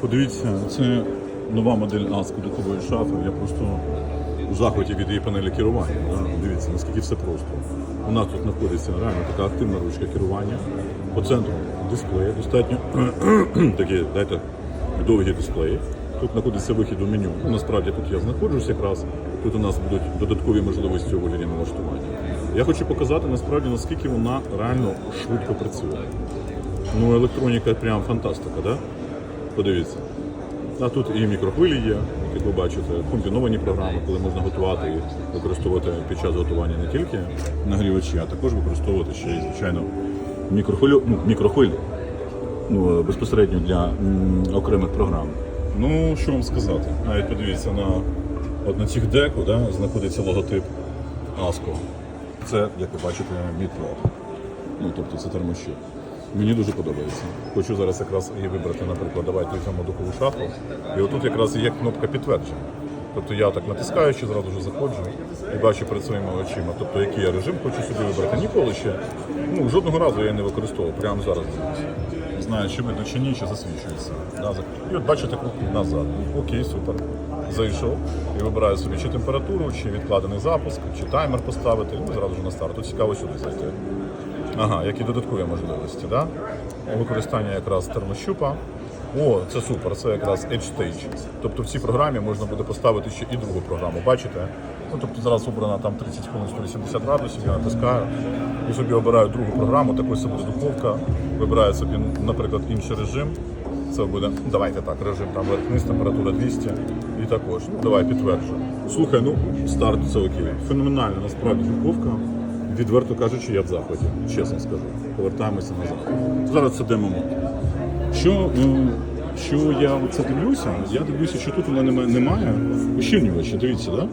Подивіться, це нова модель Аску духової шафи. Я просто у захваті від її панелі керування. Дивіться, наскільки все просто. У нас тут знаходиться реально така активна ручка керування. По центру дисплей, достатньо такі, дайте, довгі дисплеї. Тут знаходиться вихід у меню. Ну, насправді тут я знаходжусь якраз. Тут у нас будуть додаткові можливості у налаштування. Я хочу показати насправді наскільки вона реально швидко працює. Ну, електроніка прям фантастика, да? Подивіться. А тут і мікрохвилі є, як ви бачите, комбіновані програми, коли можна готувати і використовувати під час готування не тільки нагрівачі, а також використовувати ще й, звичайно, мікрохвилю, ну, мікрохвилі ну, безпосередньо для окремих програм. Ну, що вам сказати? Навіть подивіться на от на цих деку да, знаходиться логотип ASCO. Це, як ви бачите, мідплат. Ну, тобто це термощит. Мені дуже подобається. Хочу зараз якраз її вибрати, наприклад, давайте візьмемо духову шафу. І отут якраз є кнопка підтвердження. Тобто я так натискаючи, зразу ж заходжу і бачу перед своїми очима. Тобто, який я режим хочу собі вибрати. Ніколи ще. Ну, жодного разу я не використовував, прямо зараз. Не знаю, чи видно чи ні, чи засвічується. І от бачите кнопку назад. Окей, супер. Зайшов і вибираю собі чи температуру, чи відкладений запуск, чи таймер поставити. Ну, зразу ж на старт. Тут цікаво сюди зайти. Ага, які додаткові можливості, да? Використання якраз термощупа. О, це супер, це якраз Edge Stage. Тобто в цій програмі можна буде поставити ще і другу програму. Бачите? Ну, тобто зараз обрана там 30 хвилин 180 градусів, я натискаю і собі обираю другу програму, також це буде духовка. Вибираю собі, наприклад, інший режим. Це буде, давайте так, режим там вверх-вниз, температура 200 і також. Ну, давай підтверджу. Слухай, ну старт це окей. Феноменальна насправді духовка. Відверто кажучи, я в захваті, чесно скажу. Повертаємося назад. Зараз це демо-мод. Що, е, що я це дивлюся? Я дивлюся, що тут у мене немає, ущільнювача. Дивіться, так? Да?